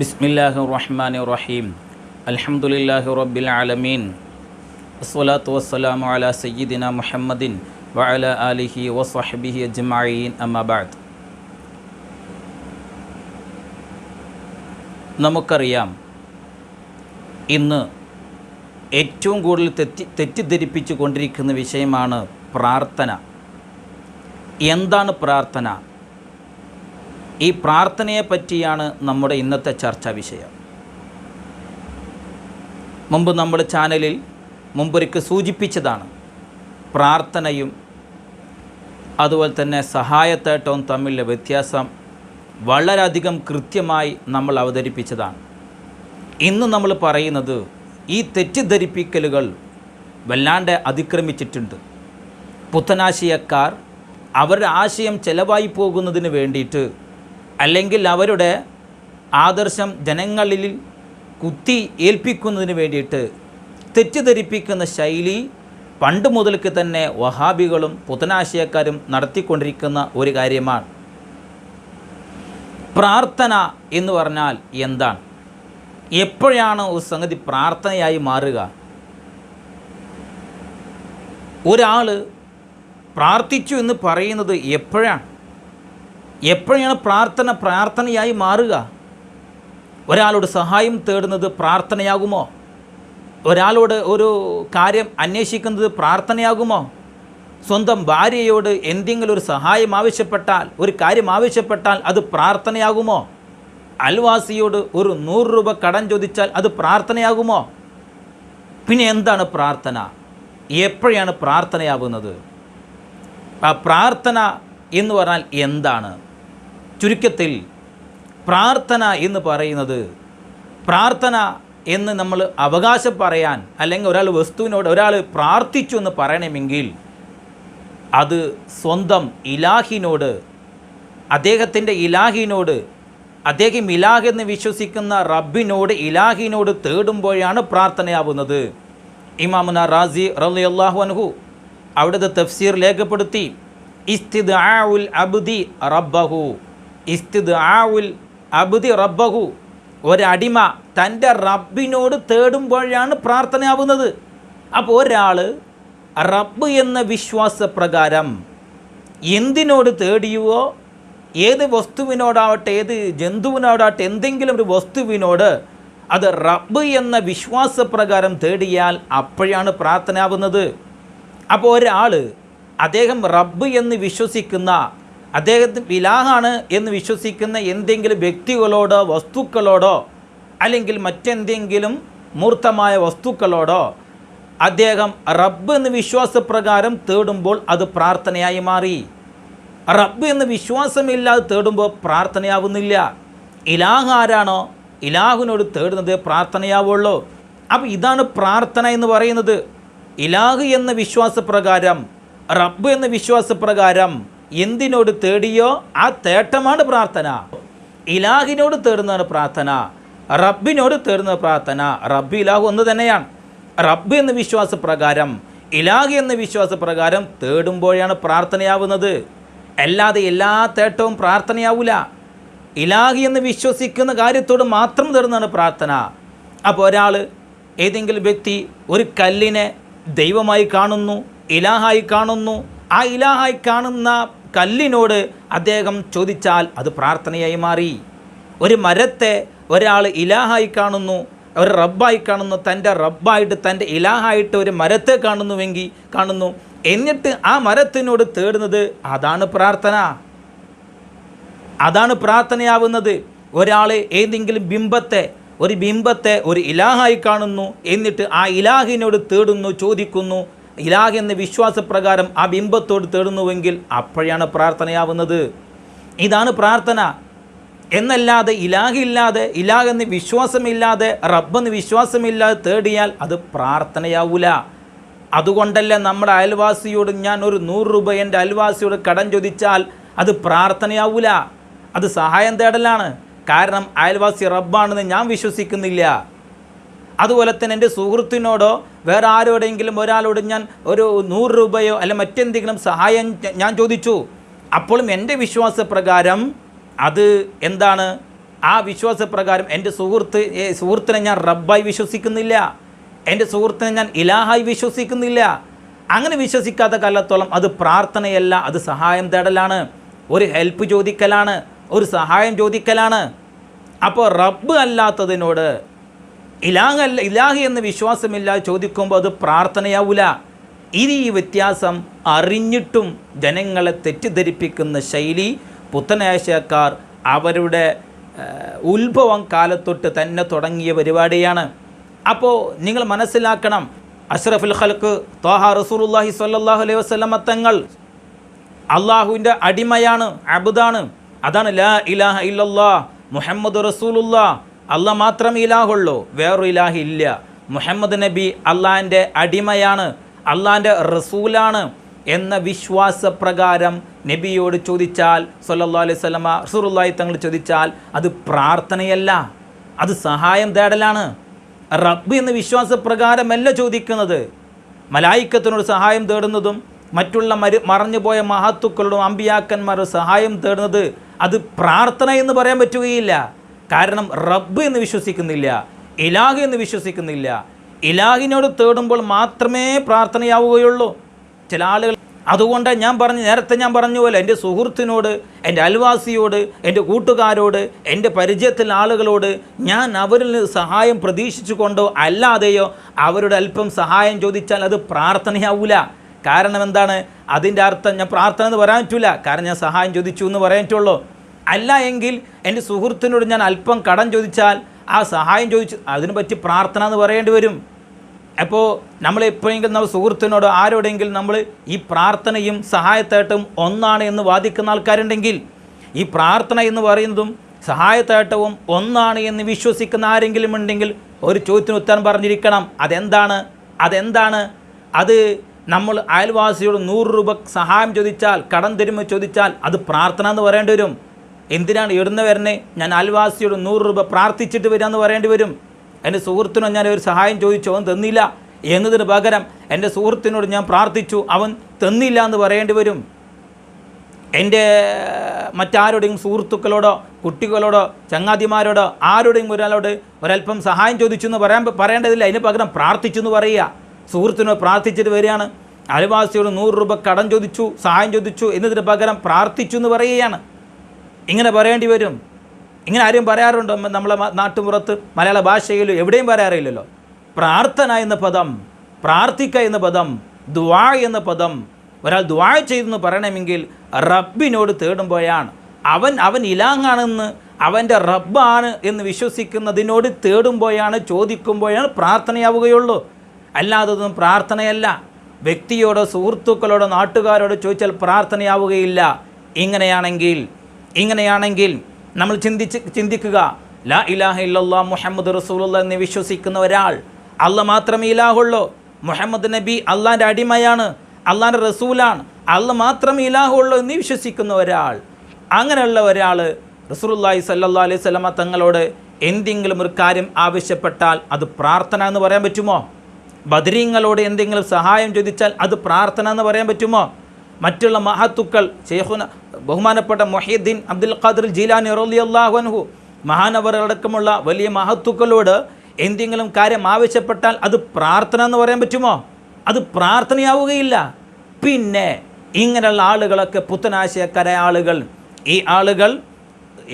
ബിസ്മില്ലാഹി റഹ്മാൻ റഹീം അൽഹംദുലില്ലാഹി റബ്ബിൽ ആലമീൻ അസ്വലാത്തു വസ്സലാമു അല സയ്യിദിന മുഹമ്മദിൻ വഅല ആലിഹി വസ്വഹബിഹി അജ്മഈൻ. അമ്മാ ബഅദ്. നമുക്കറിയാം ഇന്ന് ഏറ്റവും കൂടുതൽ തെറ്റി തെറ്റിദ്ധരിപ്പിച്ചു കൊണ്ടിരിക്കുന്ന വിഷയമാണ് പ്രാർത്ഥന. എന്താണ് പ്രാർത്ഥന? ഈ പ്രാർത്ഥനയെ പറ്റിയാണ് നമ്മുടെ ഇന്നത്തെ ചർച്ചാ വിഷയം. മുമ്പ് നമ്മൾ ചാനലിൽ മുമ്പൊരിക്ക് സൂചിപ്പിച്ചതാണ് പ്രാർത്ഥനയും അതുപോലെ തന്നെ സഹായത്തേട്ടവും തമ്മിലുള്ള വ്യത്യാസം വളരെയധികം കൃത്യമായി നമ്മൾ അവതരിപ്പിച്ചതാണ്. ഇന്ന് നമ്മൾ പറയുന്നത് ഈ തെറ്റിദ്ധരിപ്പിക്കലുകൾ വല്ലാണ്ട് അതിക്രമിച്ചിട്ടുണ്ട്. പുത്തനാശയക്കാർ അവരുടെ ആശയം ചെലവായി പോകുന്നതിന് വേണ്ടിയിട്ട് അല്ലെങ്കിൽ അവരുടെ ആദർശം ജനങ്ങളിൽ കുത്തി ഏൽപ്പിക്കുന്നതിന് വേണ്ടിയിട്ട് തെറ്റിദ്ധരിപ്പിക്കുന്ന ശൈലി പണ്ട് മുതൽക്ക് തന്നെ വഹാബികളും പുത്തനാശയക്കാരും നടത്തിക്കൊണ്ടിരിക്കുന്ന ഒരു കാര്യമാണ്. പ്രാർത്ഥന എന്ന് പറഞ്ഞാൽ എന്താണ്? എപ്പോഴാണ് ഒരു സംഗതി പ്രാർത്ഥനയായി മാറുക? ഒരാൾ പ്രാർത്ഥിച്ചു എന്ന് പറയുന്നത് എപ്പോഴാണ്? എപ്പോഴാണ് പ്രാർത്ഥന പ്രാർത്ഥനയായി മാറുക? ഒരാളോട് സഹായം തേടുന്നത് പ്രാർത്ഥനയാകുമോ? ഒരാളോട് ഒരു കാര്യം അന്വേഷിക്കുന്നത് പ്രാർത്ഥനയാകുമോ? സ്വന്തം ഭാര്യയോട് എന്തെങ്കിലും ഒരു സഹായം ആവശ്യപ്പെട്ടാൽ ഒരു കാര്യം ആവശ്യപ്പെട്ടാൽ അത് പ്രാർത്ഥനയാകുമോ? അൽവാസിയോട് ഒരു നൂറ് രൂപ കടം ചോദിച്ചാൽ അത് പ്രാർത്ഥനയാകുമോ? പിന്നെ എന്താണ് പ്രാർത്ഥന? എപ്പോഴാണ് പ്രാർത്ഥനയാകുന്നത്? ആ പ്രാർത്ഥന എന്ന് പറഞ്ഞാൽ എന്താണ്? ചുരുക്കത്തിൽ പ്രാർത്ഥന എന്ന് പറയുന്നത് പ്രാർത്ഥന എന്ന് നമ്മൾ അവകാശം പറയാൻ അല്ലെങ്കിൽ ഒരാൾ വസ്തുവിനോട് ഒരാൾ പ്രാർത്ഥിച്ചു എന്ന് പറയണമെങ്കിൽ അത് സ്വന്തം ഇലാഹിനോട് അദ്ദേഹത്തിന്റെ ഇലാഹിനോട് അദ്ദേഹം ഇലാഹ് എന്ന് വിശ്വസിക്കുന്ന റബ്ബിനോട് ഇലാഹിനോട് തേടുമ്പോഴാണ് പ്രാർത്ഥനയാവുന്നത്. ഇമാമുന റാസി റളിയല്ലാഹു അൻഹു അവിടുത്തെ തഫ്സീർ രേഖപ്പെടുത്തി ഇസ്തിദ് അബ്ദി റബ്ബഹു ഇസ്തിദ് ആവുൽ അബ്ദി റബ്ബഹു ഒരടിമ തന്റെ റബ്ബിനോട് തേടുമ്പോഴാണ് പ്രാർത്ഥനയാവുന്നത്. അപ്പോൾ ഒരാൾ റബ്ബ് എന്ന വിശ്വാസപ്രകാരം എന്തിനോട് തേടിയുവോ ഏത് വസ്തുവിനോടാവട്ടെ ഏത് ജന്തുവിനോടാവട്ടെ എന്തെങ്കിലും ഒരു വസ്തുവിനോട് അത് റബ്ബ് എന്ന വിശ്വാസപ്രകാരം തേടിയാൽ അപ്പോഴാണ് പ്രാർത്ഥനയാവുന്നത്. അപ്പോൾ ഒരാൾ അദ്ദേഹം റബ്ബ് എന്ന് വിശ്വസിക്കുന്ന അദ്ദേഹത്തിന് വിലാഹാണ് എന്ന് വിശ്വസിക്കുന്ന എന്തെങ്കിലും വ്യക്തികളോടോ വസ്തുക്കളോടോ അല്ലെങ്കിൽ മറ്റെന്തെങ്കിലും മൂർത്തമായ വസ്തുക്കളോടോ അദ്ദേഹം റബ്ബ് എന്ന് വിശ്വാസപ്രകാരം തേടുമ്പോൾ അത് പ്രാർത്ഥനയായി മാറി. റബ്ബ് എന്ന് വിശ്വാസമില്ലാതെ തേടുമ്പോൾ പ്രാർത്ഥനയാവുന്നില്ല. ഇലാഹ് ആരാണോ ഇലാഹുവിനോട് തേടുന്നത് പ്രാർത്ഥനയാവുള്ളൂ. അപ്പോൾ ഇതാണ് പ്രാർത്ഥന എന്ന് പറയുന്നത്. ഇലാഹ് എന്ന വിശ്വാസപ്രകാരം റബ്ബ് എന്ന വിശ്വാസപ്രകാരം എന്തിനോട് തേടിയോ ആ തേട്ടമാണ് പ്രാർത്ഥന. ഇലാഹിനോട് തേടുന്നതാണ് പ്രാർത്ഥന. റബ്ബിനോട് തേടുന്ന പ്രാർത്ഥന. റബ്ബ് ഇലാഹു ഒന്ന് തന്നെയാണ്. റബ്ബ് എന്ന വിശ്വാസപ്രകാരം ഇലാഹി എന്ന വിശ്വാസപ്രകാരം തേടുമ്പോഴാണ് പ്രാർത്ഥനയാവുന്നത്. അല്ലാതെ എല്ലാ തേട്ടവും പ്രാർത്ഥനയാവില്ല ഇലാഹി എന്ന് വിശ്വസിക്കുന്ന കാര്യത്തോട് മാത്രം തേടുന്നതാണ് പ്രാർത്ഥന. അപ്പോൾ ഒരാൾ ഏതെങ്കിലും വ്യക്തി ഒരു കല്ലിനെ ദൈവമായി കാണുന്നു ഇലാഹായി കാണുന്നു. ആ ഇലാഹായി കാണുന്ന കല്ലിനോട് അദ്ദേഹം ചോദിച്ചാൽ അത് പ്രാർത്ഥനയായി മാറി. ഒരു മരത്തെ ഒരാൾ ഇലാഹായി കാണുന്നു ഒരു റബ്ബായി കാണുന്നു തന്റെ റബ്ബായിട്ട് തന്റെ ഇലാഹായിട്ട് ഒരു മരത്തെ കാണുന്നുവെങ്കിൽ കാണുന്നു. എന്നിട്ട് ആ മരത്തിനോട് തേടുന്നത് അതാണ് പ്രാർത്ഥന. അതാണ് പ്രാർത്ഥനയാവുന്നത്. ഒരാൾ ഏതെങ്കിലും ബിംബത്തെ ഒരു ബിംബത്തെ ഒരു ഇലാഹായി കാണുന്നു എന്നിട്ട് ആ ഇലാഹിനോട് തേടുന്നു ചോദിക്കുന്നു ഇലാഹ് എന്ന വിശ്വാസപ്രകാരം ആ ബിംബത്തോട് തേടുന്നുവെങ്കിൽ അപ്പോഴാണ് പ്രാർത്ഥനയാവുന്നത്. ഇതാണ് പ്രാർത്ഥന. എന്നല്ലാതെ ഇലാഹില്ലാതെ ഇലാഹ് എന്ന് വിശ്വാസമില്ലാതെ റബ്ബെന്ന് വിശ്വാസമില്ലാതെ തേടിയാൽ അത് പ്രാർത്ഥനയാവൂല. അതുകൊണ്ടല്ല നമ്മുടെ അയൽവാസിയോട് ഞാൻ ഒരു നൂറ് രൂപ എന്റെ അയൽവാസിയോട് കടം ചോദിച്ചാൽ അത് പ്രാർത്ഥനയാവൂല. അത് സഹായം തേടലാണ്. കാരണം അയൽവാസി റബ്ബാണെന്ന് ഞാൻ വിശ്വസിക്കുന്നില്ല. അതുപോലെ തന്നെ എന്റെ സുഹൃത്തിനോടോ വേറെ ആരോടെങ്കിലും ഒരാളോട് ഞാൻ ഒരു നൂറ് രൂപയോ അല്ല മറ്റെന്തെങ്കിലും സഹായം ഞാൻ ചോദിച്ചു. അപ്പോഴും എന്റെ വിശ്വാസപ്രകാരം അത് എന്താണ്? ആ വിശ്വാസപ്രകാരം എന്റെ സുഹൃത്ത് സുഹൃത്തിനെ ഞാൻ റബ്ബായി വിശ്വസിക്കുന്നില്ല. എന്റെ സുഹൃത്തിനെ ഞാൻ ഇലാഹായി വിശ്വസിക്കുന്നില്ല. അങ്ങനെ വിശ്വസിക്കാത്ത കാലത്തോളം അത് പ്രാർത്ഥനയല്ല അത് സഹായം തേടലാണ്. ഒരു ഹെൽപ്പ് ചോദിക്കലാണ് ഒരു സഹായം ചോദിക്കലാണ്. അപ്പോൾ റബ്ബ് അല്ലാത്തതിനോട് ഇലാഹല്ല ഇലാഹി എന്ന് വിശ്വാസമില്ല ചോദിക്കുമ്പോൾ അത് പ്രാർത്ഥനയാവൂല. ഇനി ഈ വ്യത്യാസം അറിഞ്ഞിട്ടും ജനങ്ങളെ തെറ്റിദ്ധരിപ്പിക്കുന്ന ശൈലി പുത്തനാശയക്കാർ അവരുടെ ഉത്ഭവം കാലത്തൊട്ട് തന്നെ തുടങ്ങിയ പരിപാടിയാണ്. അപ്പോൾ നിങ്ങൾ മനസ്സിലാക്കണം അഷ്റഫുൽ ഖൽക്ക് തോഹ റസൂലുള്ളാഹി സ്വല്ലല്ലാഹു അലൈഹി വസല്ലമ തങ്ങൾ അള്ളാഹുവിന്റെ അടിമയാണ് അബുദാണ്. അതാണ് ലാ ഇലാഹ ഇല്ലല്ലാ മുഹമ്മദ് റസൂലുള്ള അള്ളാഹ് മാത്രം ഇലാഹുള്ളൂ വേറൊരു ഇലാഹ് ഇല്ല. മുഹമ്മദ് നബി അള്ളാഹിന്റെ അടിമയാണ് അള്ളാഹിന്റെ റസൂലാണ് എന്ന വിശ്വാസപ്രകാരം നബിയോട് ചോദിച്ചാൽ സല്ലാ അലൈഹി വസല്ലമ റസൂറുല്ലായി തങ്ങൾ ചോദിച്ചാൽ അത് പ്രാർത്ഥനയല്ല അത് സഹായം തേടലാണ്. റബ്ബ് എന്ന വിശ്വാസപ്രകാരമല്ല ചോദിക്കുന്നത്. മലായിക്കത്തിനോട് സഹായം തേടുന്നതും മറ്റുള്ള മരു മറഞ്ഞുപോയ മഹത്തുക്കളോടും അമ്പിയാക്കന്മാരുടെ സഹായം തേടുന്നത് അത് പ്രാർത്ഥന എന്ന് പറയാൻ പറ്റുകയില്ല. കാരണം റബ്ബ് എന്ന് വിശ്വസിക്കുന്നില്ല ഇലാഹ് എന്ന് വിശ്വസിക്കുന്നില്ല. ഇലാഹിനോട് തേടുമ്പോൾ മാത്രമേ പ്രാർത്ഥനയാവുകയുള്ളൂ. ചില ആളുകൾ അതുകൊണ്ട് ഞാൻ പറഞ്ഞു നേരത്തെ ഞാൻ പറഞ്ഞ പോലെ എന്റെ സുഹൃത്തിനോട് എന്റെ അയൽവാസിയോട് എന്റെ കൂട്ടുകാരോട് എന്റെ പരിചയത്തിൽ ആളുകളോട് ഞാൻ അവരിൽ നിന്ന് സഹായം പ്രതീക്ഷിച്ചു കൊണ്ടോ അല്ലാതെയോ അവരുടെ അല്പം സഹായം ചോദിച്ചാൽ അത് പ്രാർത്ഥനയാവൂല. കാരണം എന്താണ്? അതിന്റെ അർത്ഥം ഞാൻ പ്രാർത്ഥന എന്ന് പറയാൻ പറ്റില്ല കാരണം ഞാൻ സഹായം ചോദിച്ചു എന്ന് പറയാൻ പറ്റുള്ളൂ. അല്ല എങ്കിൽ എന്റെ സുഹൃത്തിനോട് ഞാൻ അല്പം കടം ചോദിച്ചാൽ ആ സഹായം ചോദിച്ചു അതിനെ പറ്റി പ്രാർത്ഥന എന്ന് പറയേണ്ടി വരും. അപ്പോൾ നമ്മൾ എപ്പോഴെങ്കിലും നമ്മൾ സുഹൃത്തിനോട് ആരോടെങ്കിലും നമ്മൾ ഈ പ്രാർത്ഥനയും സഹായത്തേട്ടവും ഒന്നാണ് എന്ന് വാദിക്കുന്ന ആൾക്കാരുണ്ടെങ്കിൽ ഈ പ്രാർത്ഥന എന്ന് പറയുന്നതും സഹായത്തേട്ടവും ഒന്നാണ് എന്ന് വിശ്വസിക്കുന്ന ആരെങ്കിലും ഉണ്ടെങ്കിൽ ഒരു ചോദ്യത്തിന് ഉത്തരം പറഞ്ഞിരിക്കണം. അതെന്താണ്? അതെന്താണ്? അത് നമ്മൾ അയൽവാസിയോട് നൂറ് രൂപ സഹായം ചോദിച്ചാൽ കടം തരുമ്പോൾ ചോദിച്ചാൽ അത് പ്രാർത്ഥന എന്ന് പറയേണ്ടി വരും. എന്തിനാണ് ഇടുന്ന വരണേ? ഞാൻ അയൽവാസിയോട് നൂറ് രൂപ പ്രാർത്ഥിച്ചിട്ട് വരാമെന്ന് പറയേണ്ടി വരും. എന്റെ സുഹൃത്തിനോ ഞാൻ ഒരു സഹായം ചോദിച്ചു അവൻ തന്നില്ല. എന്നതിന് പകരം എന്റെ സുഹൃത്തിനോട് ഞാൻ പ്രാർത്ഥിച്ചു അവൻ തന്നില്ല എന്ന് പറയേണ്ടി വരും. എന്റെ മറ്റാരുടെയും സുഹൃത്തുക്കളോടോ കുട്ടികളോടോ ചങ്ങാതിമാരോടോ ആരുടെയും ഒരാളോട് ഒരല്പം സഹായം ചോദിച്ചു എന്ന് പറയാൻ പറയേണ്ടതില്ല. അതിന് പകരം പ്രാർത്ഥിച്ചു എന്ന് പറയുക. സുഹൃത്തിനോട് പ്രാർത്ഥിച്ചിട്ട് വരികയാണ്. അയൽവാസിയോട് നൂറ് രൂപ കടം ചോദിച്ചു സഹായം ചോദിച്ചു എന്നതിന് പകരം പ്രാർത്ഥിച്ചു എന്ന് പറയുകയാണ്. ഇങ്ങനെ പറയേണ്ടി വരും. ഇങ്ങനെ ആരും പറയാറുണ്ടോ? നമ്മ- നമ്മളെ നാട്ടുപുറത്ത് മലയാള ഭാഷയിൽ എവിടെയും പറയാറില്ലല്ലോ. പ്രാർത്ഥന എന്ന പദം പ്രാർത്ഥിക്ക എന്ന പദം ദ്വാ എന്ന പദം ഒരാൾ ദ്വാ ചെയ്തെന്ന് പറയണമെങ്കിൽ റബ്ബിനോട് തേടുമ്പോഴാണ്. അവൻ അവൻ ഇലാങ്ങാണെന്ന് അവന്റെ റബ്ബാണ് എന്ന് വിശ്വസിക്കുന്നതിനോട് തേടുമ്പോഴാണ് ചോദിക്കുമ്പോഴാണ് പ്രാർത്ഥനയാവുകയുള്ളൂ. അല്ലാതൊന്നും പ്രാർത്ഥനയല്ല. വ്യക്തിയോടോ സുഹൃത്തുക്കളോടോ നാട്ടുകാരോടോ ചോദിച്ചാൽ പ്രാർത്ഥനയാവുകയില്ല. ഇങ്ങനെയാണെങ്കിൽ ഇങ്ങനെയാണെങ്കിൽ നമ്മൾ ചിന്തിച്ച് ചിന്തിക്കുക ലാ ഇലാഹ ഇല്ലാ മുഹമ്മദ് റസൂലുള്ള എന്ന് വിശ്വസിക്കുന്ന ഒരാൾ അല്ല മാത്രമേ ഇലാഹുള്ളൂ. മുഹമ്മദ് നബി അള്ളാന്റെ അടിമയാണ് അള്ളാന്റെ റസൂലാണ് അല്ല മാത്രമേ ഇലാഹുള്ളൂ എന്ന് വിശ്വസിക്കുന്ന ഒരാൾ. അങ്ങനെയുള്ള ഒരാൾ റസൂലുള്ളാഹി സല്ലാ അലൈഹി സ്വലമ തങ്ങളോട് എന്തെങ്കിലും ഒരു കാര്യം ആവശ്യപ്പെട്ടാൽ അത് പ്രാർത്ഥന എന്ന് പറയാൻ പറ്റുമോ? ബദരീങ്ങളോട് എന്തെങ്കിലും സഹായം ചോദിച്ചാൽ അത് പ്രാർത്ഥന എന്ന് പറയാൻ പറ്റുമോ? മറ്റുള്ള മഹത്തുക്കൾ ഷെയ്ഖുന ബഹുമാനപ്പെട്ട മൊഹീദ്ദീൻ അബ്ദുൽ ഖാദിർ ജീലാനി റളിയല്ലാഹു അൻഹു മഹാനവരടക്കമുള്ള വലിയ മഹത്തുക്കളോട് എന്തെങ്കിലും കാര്യം ആവശ്യപ്പെട്ടാൽ അത് പ്രാർത്ഥന എന്ന് പറയാൻ പറ്റുമോ? അത് പ്രാർത്ഥനയാവുകയില്ല. പിന്നെ ഇങ്ങനെയുള്ള ആളുകളൊക്കെ പുത്തനാശയക്കാരായ ആളുകൾ ഈ ആളുകൾ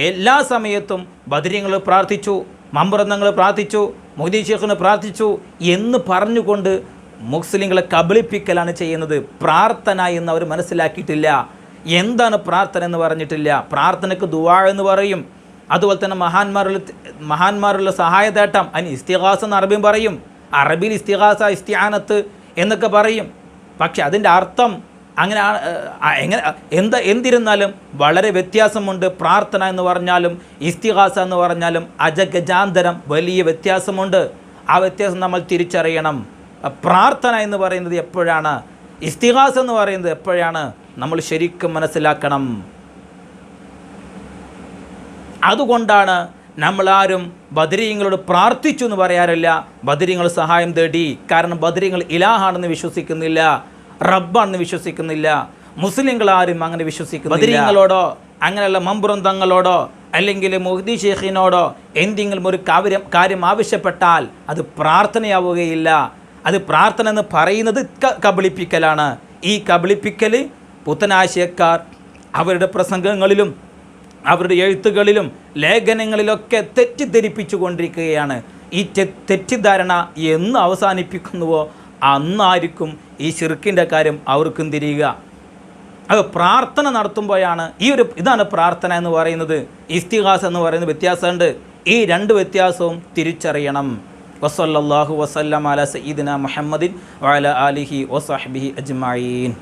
എല്ലാ സമയത്തും ബദരിങ്ങൾ പ്രാർത്ഥിച്ചു മമ്പറന്നങ്ങൾ പ്രാർത്ഥിച്ചു മോദി ഷേഖിന് പ്രാർത്ഥിച്ചു എന്ന് പറഞ്ഞുകൊണ്ട് മുസ്ലിങ്ങളെ കബളിപ്പിക്കലാണ് ചെയ്യുന്നത്. പ്രാർത്ഥന എന്ന് അവർ മനസ്സിലാക്കിയിട്ടില്ല. എന്താണ് പ്രാർത്ഥന എന്ന് പറഞ്ഞിട്ടില്ല. പ്രാർത്ഥനയ്ക്ക് ദുവാ എന്ന് പറയും. അതുപോലെ തന്നെ മഹാന്മാരുള്ള മഹാന്മാരുള്ള സഹായതേട്ടം അതിന് ഇസ്തിഹാസ് എന്ന് അറബിയും പറയും. അറബിയിൽ ഇസ്തിഹാസ ഇസ്തിഹാനത്ത് എന്നൊക്കെ പറയും. പക്ഷെ അതിന്റെ അർത്ഥം അങ്ങനെ എങ്ങനെ എന്താ എന്തിരുന്നാലും വളരെ വ്യത്യാസമുണ്ട്. പ്രാർത്ഥന എന്ന് പറഞ്ഞാലും ഇസ്തിഹാസ എന്ന് പറഞ്ഞാലും അജഗജാന്തരം വലിയ വ്യത്യാസമുണ്ട്. ആ വ്യത്യാസം നമ്മൾ തിരിച്ചറിയണം. പ്രാർത്ഥന എന്ന് പറയുന്നത് എപ്പോഴാണ്? ഇസ്തിഹാസ് എന്ന് പറയുന്നത് എപ്പോഴാണ്? നമ്മൾ ശരിക്കും മനസ്സിലാക്കണം. അതുകൊണ്ടാണ് നമ്മളാരും ബദരീങ്ങളോട് പ്രാർത്ഥിച്ചു എന്ന് പറയാറില്ല. ബദരീങ്ങൾ സഹായം തേടി. കാരണം ബദരീങ്ങൾ ഇലാഹാണെന്ന് വിശ്വസിക്കുന്നില്ല. റബ്ബാണെന്ന് വിശ്വസിക്കുന്നില്ല. മുസ്ലിങ്ങൾ ആരും അങ്ങനെ വിശ്വസിക്കുന്നു ബദരീങ്ങളോടോ അങ്ങനെയുള്ള മമ്പുറന്തങ്ങളോടോ അല്ലെങ്കിൽ മുഹദി ഷെയ്ഖിനോടോ എന്തെങ്കിലും ഒരു കാര്യം കാര്യം ആവശ്യപ്പെട്ടാൽ അത് പ്രാർത്ഥനയാവുകയില്ല. അത് പ്രാർത്ഥന എന്ന് പറയുന്നത് കബളിപ്പിക്കലാണ്. ഈ കബളിപ്പിക്കൽ പുത്തനാശയക്കാർ അവരുടെ പ്രസംഗങ്ങളിലും അവരുടെ എഴുത്തുകളിലും ലേഖനങ്ങളിലൊക്കെ തെറ്റിദ്ധരിപ്പിച്ചു കൊണ്ടിരിക്കുകയാണ് ഈ തെറ്റിദ്ധാരണ എന്ന് അവസാനിപ്പിക്കുന്നുവോ? അന്നായിരിക്കും ഈ ഷിർക്കിന്റെ കാര്യം അവർക്കും തിരിയുക അത് പ്രാർത്ഥന നടത്തുമ്പോഴാണ് ഈ ഒരു ഇതാണ് പ്രാർത്ഥന എന്ന് പറയുന്നത്. ഇസ്തിഹാസ് എന്ന് പറയുന്ന വ്യത്യാസമുണ്ട്. ഈ രണ്ട് വ്യത്യാസവും തിരിച്ചറിയണം. വസല്ലാഹു വസല്ലം അല സയ്യിദിന മുഹമ്മദിൻ വഅല ആലിഹി വസഹ്ബിഹി അജ്മഈൻ.